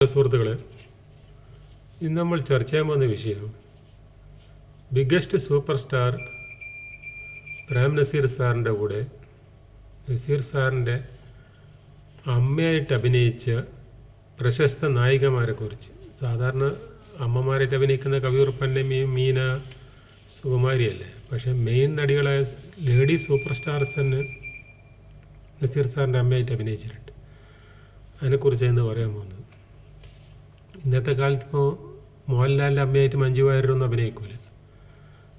സുഹൃത്തുക്കളെ ഇന്ന് നമ്മൾ ചർച്ച ചെയ്യാൻ പോകുന്ന വിഷയം biggest super star Prem Nazir സാറിന്റെ കൂടെ നസീർ സാറിന്റെ അമ്മയായിട്ട് അഭിനയിച്ച പ്രശസ്ത നായികമാരെ കുറിച്ച്. സാധാരണ അമ്മമാരായിട്ട് അഭിനയിക്കുന്ന കവിയുറപ്പന്റെ മീ മീന സുകുമാരിയല്ലേ? പക്ഷേ മെയിൻ നടികളായ ലേഡി സൂപ്പർ സ്റ്റാർസ് തന്നെ നസീർ സാറിന്റെ അമ്മയായിട്ട് അഭിനയിച്ചിട്ടുണ്ട്. അതിനെക്കുറിച്ച് ഇന്ന് പറയാൻ പോകുന്നത് ഇന്നത്തെ കാലത്ത് ഇപ്പോൾ മോഹൻലാലിന്റെ അമ്മയായിട്ട് മഞ്ജു വാര്യരൊന്നും അഭിനയിക്കൂല.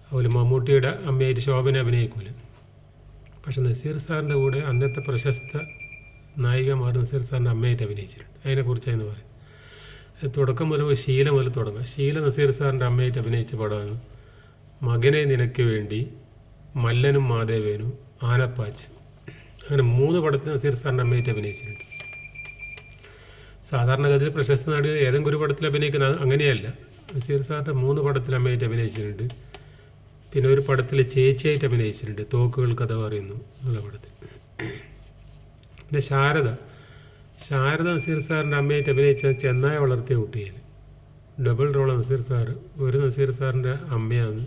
അതുപോലെ മമ്മൂട്ടിയുടെ അമ്മയായിട്ട് ശോഭന അഭിനയിക്കൂല. പക്ഷെ നസീർ സാറിന്റെ കൂടെ അന്നത്തെ പ്രശസ്ത നായികമാർ നസീർ സാറിന്റെ അമ്മയായിട്ട് അഭിനയിച്ചിട്ടുണ്ട്. അതിനെക്കുറിച്ചാണ് പറയുന്നത്. തുടക്കം മുതൽ ശീല മുതൽ തുടങ്ങാം ശീല നസീർ സാറിന്റെ അമ്മയായിട്ട് അഭിനയിച്ച പടമാണ് മകനെ നിനക്ക് വേണ്ടി മല്ലനും മാദേവേനും ആനപ്പാച്ച് അങ്ങനെ മൂന്ന് പടത്തിൽ നസീർ സാറിന്റെ അമ്മയായിട്ട് അഭിനയിച്ചിട്ടുണ്ട്. സാധാരണഗതിയിൽ പ്രശസ്ത നടികൾ ഏതെങ്കിലും ഒരു പടത്തിൽ അഭിനയിക്കുന്ന അങ്ങനെയല്ല. നസീർ സാറിന്റെ മൂന്ന് പടത്തിൽ അമ്മയായിട്ട് അഭിനയിച്ചിട്ടുണ്ട്. പിന്നെ ഒരു പടത്തിൽ ചേച്ചിയായിട്ട് അഭിനയിച്ചിട്ടുണ്ട്. തോക്കുകൾ കഥ പറയുന്നു എന്നുള്ള പടത്തിൽ. പിന്നെ ശാരദ. ശാരദ നസീർ സാറിന്റെ അമ്മയായിട്ട് അഭിനയിച്ച ചെന്നായ വളർത്തിയ കുട്ടിയിൽ ഡബിൾ റോൾ നസീർ സാർ ഒരു നസീർ സാറിന്റെ അമ്മയാണ്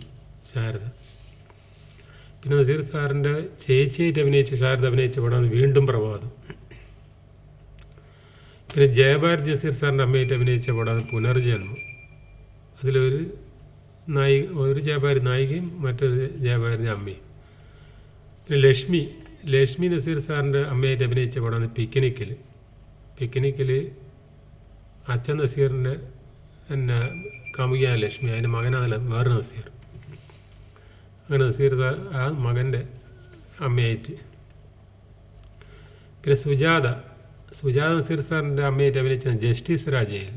ശാരദ. പിന്നെ നസീർ സാറിന്റെ ചേച്ചിയായിട്ട് അഭിനയിച്ച ശാരദ അഭിനയിച്ച പടമാണ് വീണ്ടും പ്രഭാതം. പിന്നെ ജയഭാരത് ജസീർ സാറിന്റെ അമ്മയായിട്ട് അഭിനയിച്ച പടം പുനർജന്മം. അതിലൊരു നായിക ഒരു ജയഭാരത് നായികയും മറ്റൊരു ജയഭാരതി അമ്മയും. പിന്നെ ലക്ഷ്മി ലക്ഷ്മി നസീർ സാറിന്റെ അമ്മയായിട്ട് അഭിനയിച്ച പടമാണ് പിക്നിക്കിൽ. പിക്നിക്കിൽ അച്ഛൻ നസീറിന്റെ എന്നെ കാമുകിയാണ് ലക്ഷ്മി അതിന്റെ മകനാണല്ല വേറെ നസീർ. അങ്ങനെ നസീർ സാർ ആ മകന്റെ അമ്മയായിട്ട്. പിന്നെ സുജാത സുജാത നസീർ സാറിന്റെ അമ്മയായിട്ട് അഭിനയിച്ച ജസ്റ്റിസ് രാജയിൽ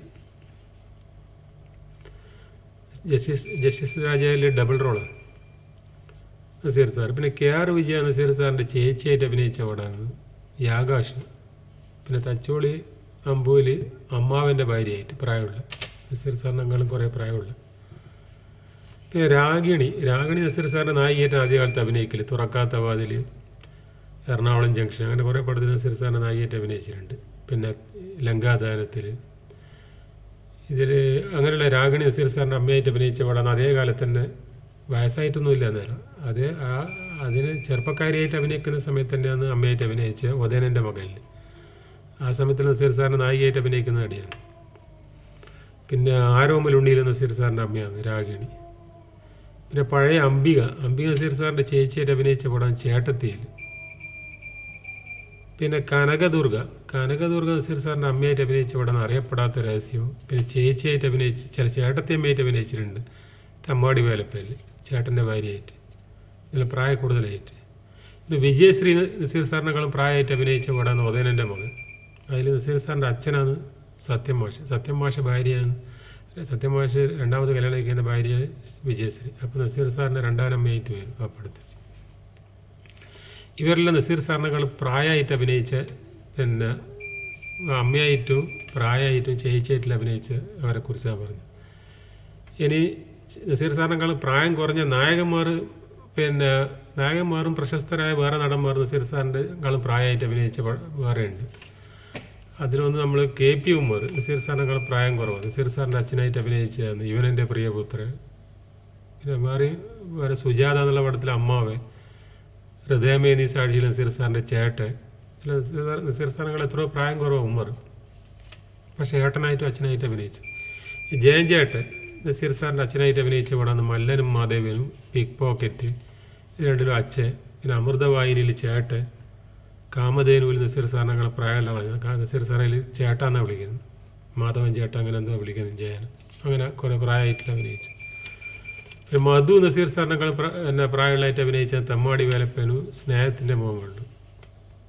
ജസ്റ്റിസ് ജസ്റ്റിസ് രാജയിൽ ഡബിൾ റോളാണ് നസീർ സാർ പിന്നെ കെ ആർ വിജയ നസീർ സാറിന്റെ ചേച്ചിയായിട്ട് അഭിനയിച്ച പടമാണ് യാകാശ് പിന്നെ തച്ചോളി അമ്പൂൽ അമ്മാവന്റെ ഭാര്യയായിട്ട് പ്രായമുള്ള നസീർ സാറിനെക്കാളും കുറേ പ്രായമുള്ള. പിന്നെ രാഗിണി രാഗിണി നസീർ സാറിന്റെ നായികയായിട്ട് ആദ്യകാലത്ത് അഭിനയിക്കൽ തുറക്കാത്ത വാതിൽ എറണാകുളം ജംഗ്ഷൻ അങ്ങനെ കുറേ പടത്തിൽ നസീർ സാറിനെ നായികയായിട്ട് അഭിനയിച്ചിട്ടുണ്ട്. പിന്നെ ലങ്കാദാനത്തിൽ ഇതിൽ അങ്ങനെയുള്ള രാഗിണി നസീർ സാറിന്റെ അമ്മയായിട്ട് അഭിനയിച്ച പടമാണ് അതേ കാലത്ത് തന്നെ വയസ്സായിട്ടൊന്നുമില്ല നേരം അത് ആ അതിന് ചെറുപ്പക്കാരിയായിട്ട് അഭിനയിക്കുന്ന സമയത്ത് തന്നെയാണ് അമ്മയായിട്ട് അഭിനയിച്ച ഉദയനന്റെ മകനിൽ ആ സമയത്ത് നസീർ സാറിന്റെ നായികയായിട്ട് അഭിനയിക്കുന്ന നടിയാണ്. പിന്നെ ആരോമലുണ്ണിയിലെ നസീർ സാറിന്റെ അമ്മയാണ് രാഗിണി. പിന്നെ പഴയ അംബിക അംബിക നസീർ സാറിന്റെ ചേച്ചിയായിട്ട് അഭിനയിച്ച പടം ചേട്ടത്തിയിൽ. പിന്നെ കനകദുർഗ. കനകദുർഗ നസീർ സാറിന്റെ അമ്മയായിട്ട് അഭിനയിച്ച പടം അറിയപ്പെടാത്ത രഹസ്യവും പിന്നെ ചേച്ചിയായിട്ട് അഭിനയിച്ച് ചില ചേട്ടത്തി അമ്മയായിട്ട് അഭിനയിച്ചിട്ടുണ്ട്. തമ്മാടി വേലപ്പേൽ ചേട്ടന്റെ ഭാര്യയായിട്ട്. ഇതിൽ പ്രായ കൂടുതലായിട്ട്. ഇത് വിജയശ്രീ നസീർ സാറിനേക്കാളും പ്രായമായിട്ട് അഭിനയിച്ച പടമാണ് ഉദയനന്റെ മകൻ. അതിൽ നസീർ സാറിന്റെ അച്ഛനാണ് സത്യം മാഷ്. സത്യം മാഷ ഭാര്യയാണ്. സത്യം മാഷ് രണ്ടാമത് കല്യാണം കഴിക്കുന്ന ഭാര്യ വിജയശ്രീ അപ്പോൾ നസീർ സാറിന്റെ രണ്ടാം അമ്മയായിട്ട് വരും ആ പടത്തിൽ. ഇവരെല്ലാം നസീർ സാറിനേക്കാൾ പ്രായമായിട്ട് അഭിനയിച്ച് പിന്നെ അമ്മയായിട്ടും പ്രായമായിട്ടും ചേച്ചിയായിട്ടും അഭിനയിച്ച് അവരെ കുറിച്ചാണ് പറഞ്ഞു. ഇനി നസീർ സാറിനേക്കാൾ പ്രായം കുറഞ്ഞ നായകന്മാർ പിന്നെ നായകന്മാരും പ്രശസ്തരായ വേറെ നടന്മാർ നസീർ സാറിന്റെ കളും പ്രായമായിട്ട് അഭിനയിച്ച വേറെയുണ്ട് അതിലൊന്ന് നമ്മൾ കെ പി ഉമ്മർ നസീർ സാറിനേക്കാൾ പ്രായം കുറവാണ്. നസീർ സാറിന്റെ അച്ഛനായിട്ട് അഭിനയിച്ചതാണ് ഇവനെന്റെ പ്രിയപുത്രൻ. പിന്നെ വേറെ വേറെ സുജാത എന്നുള്ള പടത്തിലെ അമ്മാവൻ ഹൃദയമേനി സാക്ഷിയിലെ നസീർ സാറിന്റെ ചേട്ടൻ. നസീർ സാറിനെ എത്രയോ പ്രായം കുറവ് ഉമ്മർ. പക്ഷേ ഏട്ടനായിട്ടും അച്ഛനായിട്ട് അഭിനയിച്ചു. ജയൻ ചേട്ടൻ നസീർ സാറിന്റെ അച്ഛനായിട്ട് അഭിനയിച്ച പടമാണ് മല്ലനും മാധവനും പിക് പോക്കറ്റ് രണ്ടിലും അച്ഛൻ പിന്നെ അമൃതവാഹിനിയിൽ ചേട്ടൻ കാമധേനുവിൽ നസീർ സാറിനേക്കാൾ പ്രായമുള്ള നസീർ സാറിൽ ചേട്ടാന്നാണ് വിളിക്കുന്നത്. മാധവൻ ചേട്ടൻ അങ്ങനെ എന്താ വിളിക്കുന്നത് ജയൻ. അങ്ങനെ കുറേ പ്രായമായിട്ട് അഭിനയിച്ചു. പിന്നെ മധു നസീർ സാറിനേക്കാൾ എന്നെ പ്രായമുള്ളതായിട്ട് അഭിനയിച്ച തമ്മാടി വേലപ്പേനു സ്നേഹത്തിന്റെ മുഖങ്ങളുണ്ട്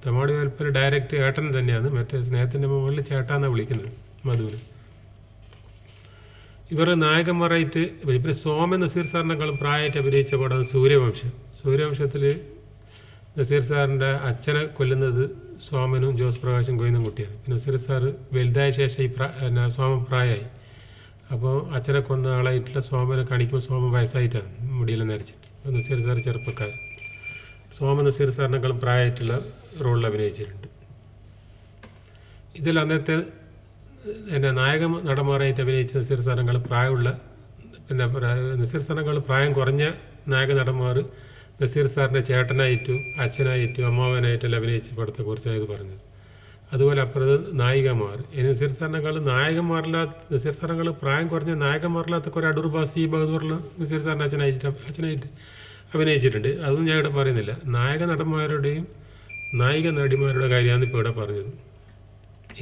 തമ്മാടി വേലപ്പന് ഡയറക്റ്റ് ഏട്ടൻ തന്നെയാണ്. മറ്റേ സ്നേഹത്തിന്റെ മുകളിൽ ചേട്ടാന്നാണ് വിളിക്കുന്നത് മധുവിന്. ഇവർ നായകന്മാരായിട്ട് പിന്നെ സോമൻ നസീർ സാറിനേക്കാളും പ്രായമായിട്ട് അഭിനയിച്ച പടം സൂര്യവംശം. സൂര്യവംശത്തിൽ നസീർ സാറിന്റെ അച്ഛനെ കൊല്ലുന്നത് സോമനും ജോസ് പ്രകാശും കൊയ്യുന്ന കുട്ടിയാണ്. നസീർ സാറ് വലുതായ ശേഷം ഈ പ്രാ സോമൻ പ്രായമായി. അപ്പോൾ അച്ഛനെ കൊന്ന ആളായിട്ടുള്ള സോമനെ കാണിക്കുമ്പോൾ സോമൻ വയസ്സായിട്ടാണ് മുടിയെല്ലാം നരച്ചിട്ട്. നസീർ സാർ ചെറുപ്പക്കാരൻ. സോമൻ നസീർ സാറിനേക്കാളും പ്രായമായിട്ടുള്ള റോളിൽ അഭിനയിച്ചിട്ടുണ്ട്. ഇതിൽ അന്നത്തെ പിന്നെ നായക നടന്മാരായിട്ട് അഭിനയിച്ച നസീർ സാധനങ്ങൾ പ്രായമുള്ള പിന്നെ നസീർ സാധനങ്ങൾ പ്രായം കുറഞ്ഞ നായക നടന്മാർ നസീർ സാറിന്റെ ചേട്ടനായിട്ടും അച്ഛനായിട്ടും അമ്മാവനായിട്ടും അഭിനയിച്ച പടത്തെക്കുറിച്ചാണ് ഇത് പറഞ്ഞത്. അതുപോലെ അപ്പുറത്ത് നായികമാർ. നസീർ സാറിനേക്കാൾ നായകന്മാരില്ലാത്ത നസീർ സാറിനേക്കാൾ പ്രായം കുറഞ്ഞ നായകന്മാരില്ലാത്ത കുറേ അടൂർ ബാസി ബഹദൂറിൽ നസീർ സാറിന്റെ അച്ഛനായിട്ട് അച്ഛനായിട്ട് അഭിനയിച്ചിട്ടുണ്ട്. അതൊന്നും ഞാൻ ഇവിടെ പറയുന്നില്ല. നായക നടന്മാരുടെയും നായിക നടിമാരുടെ കാര്യമാണ് ഇപ്പോൾ ഇവിടെ പറഞ്ഞത്.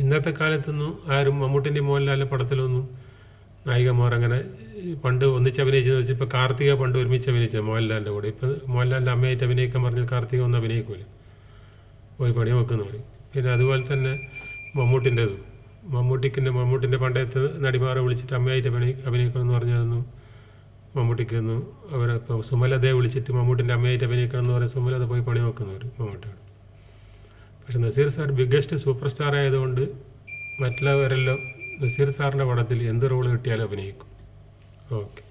ഇന്നത്തെ കാലത്തൊന്നും ആരും മമ്മൂട്ടിന്റെ മോഹൻലാലിന്റെ പടത്തിലൊന്നും നായികമാർ അങ്ങനെ പണ്ട് ഒന്നിച്ച് അഭിനയിച്ചെന്ന് വെച്ചാൽ ഇപ്പോൾ കാർത്തിക പണ്ട് ഒരുമിച്ച് അഭിനയിച്ചത് മോഹൻലാലിന്റെ കൂടെ. ഇപ്പം മോഹൻലാലിന്റെ അമ്മയായിട്ട് അഭിനയിക്കാൻ പറഞ്ഞാൽ കാർത്തിക ഒന്ന് അഭിനയിക്കൂല. പോയി പണി വെക്കുന്നവർ പിന്നെ അതുപോലെ തന്നെ മമ്മൂട്ടിന്റെതും. മമ്മൂട്ടിക്കിന്റെ മമ്മൂട്ടിന്റെ പണ്ടത്തെ നടിമാരെ വിളിച്ചിട്ട് അമ്മയായിട്ട് അഭിനയി അഭിനയിക്കണം എന്ന് പറഞ്ഞായിരുന്നു മമ്മൂട്ടിക്കുന്നു അവരെ ഇപ്പോൾ സുമലതയെ വിളിച്ചിട്ട് മമ്മൂട്ടിന്റെ അമ്മയായിട്ട് അഭിനയിക്കണം എന്ന് പറഞ്ഞാൽ സുമലത പോയി പണി നോക്കുന്നവർ മമ്മൂട്ടിയാണ് പക്ഷെ Nazir sir biggest super star ആയതുകൊണ്ട് മറ്റുള്ളവരെല്ലാം നസീർ സാറിന്റെ പടത്തിൽ എന്ത് റോൾ കിട്ടിയാലും അഭിനയിക്കും. ഓക്കെ.